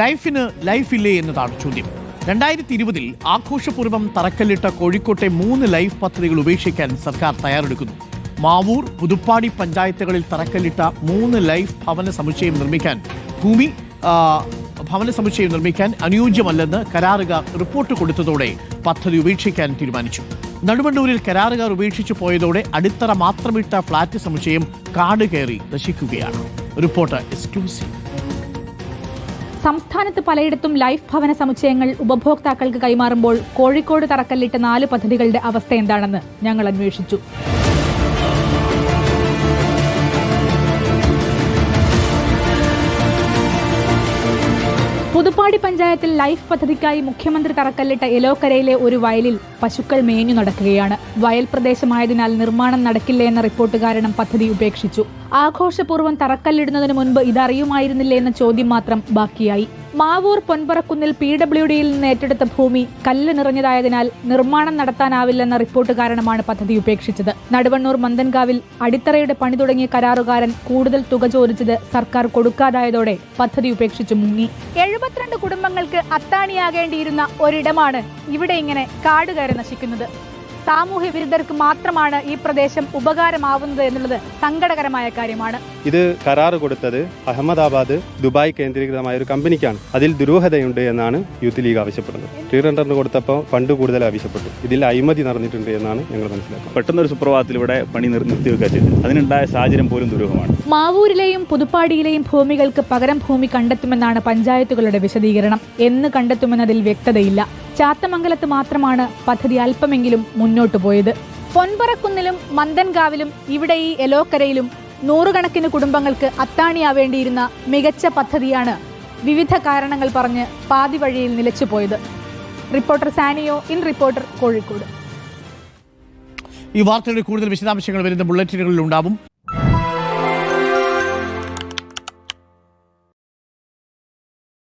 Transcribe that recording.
ലൈഫിന് ലൈഫില്ലേ എന്നതാണ് ചോദ്യം. രണ്ടായിരത്തി ഇരുപതിൽ ആഘോഷപൂർവം തറക്കല്ലിട്ട കോഴിക്കോട്ടെ മൂന്ന് ലൈഫ് പദ്ധതികൾ ഉപേക്ഷിക്കാൻ സർക്കാർ തയ്യാറെടുക്കുന്നു. മാവൂർ പുതുപ്പാടി പഞ്ചായത്തുകളിൽ തറക്കല്ലിട്ട മൂന്ന് ലൈഫ് ഭവന സമുച്ചയം നിർമ്മിക്കാൻ ഭൂമി ഭവന സമുച്ചയം നിർമ്മിക്കാൻ അനുയോജ്യമല്ലെന്ന് കരാറുകാർ റിപ്പോർട്ട് കൊടുത്തതോടെ പദ്ധതി ഉപേക്ഷിക്കാൻ തീരുമാനിച്ചു. നടുവണ്ണൂരിൽ കരാറുകാർ ഉപേക്ഷിച്ചു പോയതോടെ അടിത്തറ മാത്രമിട്ട ഫ്ളാറ്റ് സമുച്ചയം കാട് കയറി നശിക്കുകയാണ്. Report exclusive. സംസ്ഥാനത്ത് പലയിടത്തും ലൈഫ് ഭവന സമുച്ചയങ്ങൾ ഉപഭോക്താക്കൾക്ക് കൈമാറുമ്പോൾ കോഴിക്കോട് തറക്കല്ലിട്ട നാല് പദ്ധതികളുടെ അവസ്ഥ എന്താണെന്ന് ഞങ്ങൾ അന്വേഷിച്ചു. പുതുപ്പാടി പഞ്ചായത്തിൽ ലൈഫ് പദ്ധതിക്കായി മുഖ്യമന്ത്രി തറക്കല്ലിട്ട എലോക്കരയിലെ ഒരു വയലിൽ പശുക്കൾ മേഞ്ഞു നടക്കുകയാണ്. വയൽ പ്രദേശമായതിനാൽ നിർമ്മാണം നടക്കില്ല എന്ന റിപ്പോർട്ട് കാരണം പദ്ധതി ഉപേക്ഷിച്ചു. ആഘോഷപൂർവം തറക്കല്ലിടുന്നതിന് മുൻപ് ഇതറിയുമായിരുന്നില്ലേ എന്ന ചോദ്യം മാത്രം ബാക്കിയായി. മാവൂർ പൊൻപറക്കുന്നിൽ പി ഡബ്ല്യു ഡിയിൽ നിന്ന് ഏറ്റെടുത്ത ഭൂമി കല്ല് നിറഞ്ഞതായതിനാൽ നിർമ്മാണം നടത്താനാവില്ലെന്ന റിപ്പോർട്ട് കാരണമാണ് പദ്ധതി ഉപേക്ഷിച്ചത്. നടുവണ്ണൂർ മന്ദൻകാവിൽ അടിത്തറയുടെ പണി തുടങ്ങിയ കരാറുകാരൻ കൂടുതൽ തുക ചോദിച്ചത് സർക്കാർ കൊടുക്കാതായതോടെ പദ്ധതി ഉപേക്ഷിച്ചു മുങ്ങി. എഴുപത്തിരണ്ട് കുടുംബങ്ങൾക്ക് അത്താണിയാകേണ്ടിയിരുന്ന ഒരിടമാണ് ഇവിടെ ഇങ്ങനെ കാടുകയറി നശിക്കുന്നത്. സാമൂഹ്യ വിരുദ്ധർക്ക് മാത്രമാണ് ഈ പ്രദേശം ഉപകാരമാവുന്നത് എന്നുള്ളത് സങ്കടകരമായ കാര്യമാണ്. ഇത് കരാറ് കൊടുത്തത് അഹമ്മദാബാദ് ദുബായ് കേന്ദ്രീകൃതമായ ഒരു കമ്പനിക്കാണ്. അതിൽ ദുരൂഹതയുണ്ട് എന്നാണ് യൂത്ത് ലീഗ് ആവശ്യപ്പെടുന്നത്. ട്രീ റെൻഡറിന് കൊടുത്തപ്പോൾ ഫണ്ട് കൂടുതൽ ആവശ്യപ്പെട്ടു. ഇതിൽ അഴിമതി നടന്നിട്ടുണ്ട് എന്നാണ് ഞങ്ങൾ മനസ്സിലാക്കുന്നത്. പെട്ടെന്നൊരു സുപ്രഭാതത്തിൽ ഇവിടെ പണി നിർ- നിർത്തിവെക്കുക അതിനുണ്ടായ സാഹചര്യം പോലും ദുരൂഹമാണ്. മാവൂരിലെയും പുതുപ്പാടിയിലെയും ഭൂമികൾക്ക് പകരം ഭൂമി കണ്ടെത്തുമെന്നാണ് പഞ്ചായത്തുകളുടെ വിശദീകരണം. എന്ന് കണ്ടെത്തുമെന്നതിൽ വ്യക്തതയില്ല. ചാത്തമംഗലത്ത് മാത്രമാണ് പദ്ധതി അല്പമെങ്കിലും മുന്നോട്ടു പോയത്. പൊൻപറക്കുന്നിലും മന്ദൻകാവിലും ഇവിടെ ഈ എലോക്കരയിലും നൂറുകണക്കിന് കുടുംബങ്ങൾക്ക് അത്താണിയാവേണ്ടിയിരുന്ന മികച്ച പദ്ധതിയാണ് വിവിധ കാരണങ്ങൾ പറഞ്ഞ് പാതി വഴിയിൽ നിലച്ചുപോയത് റിപ്പോർട്ടർ സാനിയോ ഇൻ റിപ്പോർട്ടർ കോഴിക്കോട്. ഈ വാർത്തയുടെ കൂടുതൽ വിശദാംശങ്ങൾ വരുന്ന ബുള്ളറ്റിനുകളിൽ ഉണ്ടാവും.